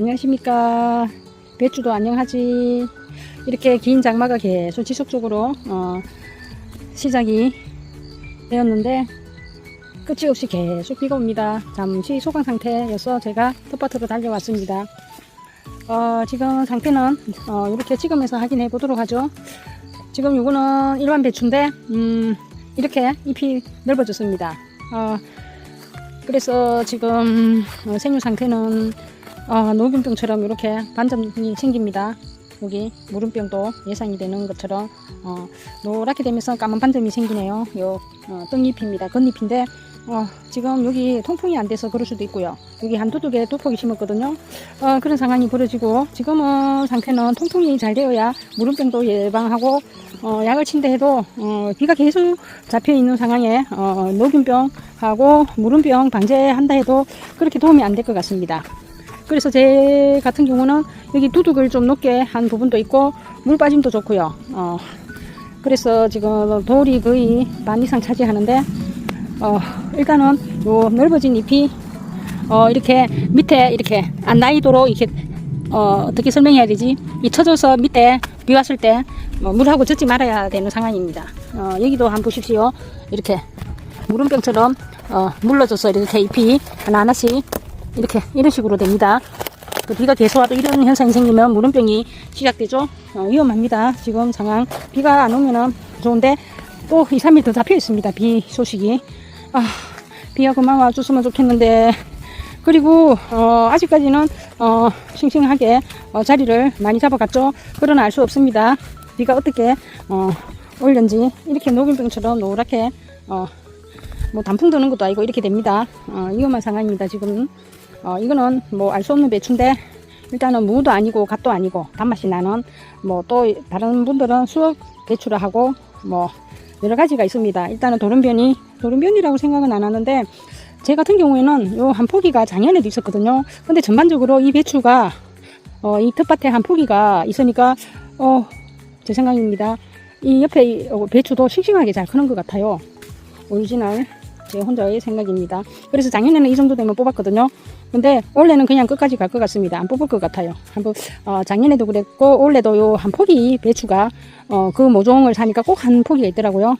안녕하십니까. 배추도 안녕하지. 이렇게 긴 장마가 계속 지속적으로 어, 시작이 되었는데 끝이 없이 계속 비가 옵니다. 잠시 소강 상태여서 제가 텃밭으로 달려왔습니다. 어, 지금 상태는 어, 이렇게 찍으면서 확인해 보도록 하죠. 지금 이거는 일반 배추인데 음, 이렇게 잎이 넓어졌습니다. 어, 그래서 지금 어, 생육 상태는 어, 녹균병처럼 이렇게 반점이 생깁니다. 여기 무름병도 예상이 되는 것처럼 어, 노랗게 되면서 까만 반점이 생기네요. 요 어, 똥잎입니다. 겉잎인데 어, 지금 여기 통풍이 안 돼서 그럴 수도 있고요. 여기 한두개 두폭이 심었거든요. 어, 그런 상황이 벌어지고 지금은 상태는 통풍이 잘 되어야 무름병도 예방하고 어, 약을 친다 해도 어, 비가 계속 잡혀 있는 상황에 어, 녹균병하고 무름병 방제한다 해도 그렇게 도움이 안 될 것 같습니다. 그래서 제 같은 경우는 여기 두둑을 좀 높게 한 부분도 있고 물 빠짐도 좋고요. 어, 그래서 지금 돌이 거의 반 이상 차지하는데 어, 일단은 요 넓어진 잎이 어, 이렇게 밑에 이렇게 안 나이도록 이렇게 어, 어떻게 설명해야 되지? 이 쳐져서 밑에 비 왔을 때 어, 물하고 젖지 말아야 되는 상황입니다. 어, 여기도 한번 보십시오. 이렇게 무름병처럼 어, 물러져서 이렇게 잎이 하나하나씩 이렇게 이런 식으로 됩니다. 그 비가 계속 와도 이런 현상이 생기면 무름병이 시작되죠. 어, 위험합니다. 지금 상황 비가 안 오면은 좋은데 또 2, 3일 더 잡혀 있습니다. 비 소식이. 아, 비가 그만 와줬으면 좋겠는데 그리고 어, 아직까지는 어, 싱싱하게 어, 자리를 많이 잡아갔죠. 그러나 알 수 없습니다. 비가 어떻게 어, 올는지 이렇게 녹균병처럼 노랗게 어, 뭐 단풍 드는 것도 아니고 이렇게 됩니다. 어, 위험한 상황입니다. 지금 어, 이거는 뭐 알 수 없는 배추인데 일단은 무도 아니고 갓도 아니고 단맛이 나는 뭐 또 다른 분들은 수억 배추라 하고 뭐 여러 가지가 있습니다. 일단은 도른변이 도른변이라고 생각은 안 하는데 제 같은 경우에는 요 한 포기가 작년에도 있었거든요. 근데 전반적으로 이 배추가 어, 이 텃밭에 한 포기가 있으니까 어, 제 생각입니다. 이 옆에 이, 어, 배추도 싱싱하게 잘 크는 것 같아요. 오리지널 제 혼자의 생각입니다. 그래서 작년에는 이 정도 되면 뽑았거든요. 근데 올해는 그냥 끝까지 갈 것 같습니다. 안 뽑을 것 같아요. 한번 어, 작년에도 그랬고 올해도 요 한 포기 배추가 어, 그 모종을 사니까 꼭 한 포기가 있더라고요.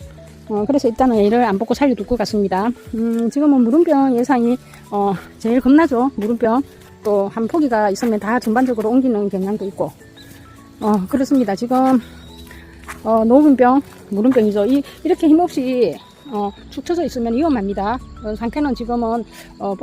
어, 그래서 일단은 얘를 안 뽑고 살려둘 것 같습니다. 음, 지금은 무름병 예상이 어, 제일 겁나죠. 무름병 또 한 포기가 있으면 다 전반적으로 옮기는 경향도 있고 어, 그렇습니다. 지금 어, 녹은병, 무름병이죠. 이, 이렇게 힘없이 어, 축 처져 있으면 위험합니다. 어, 상태는 지금은 어,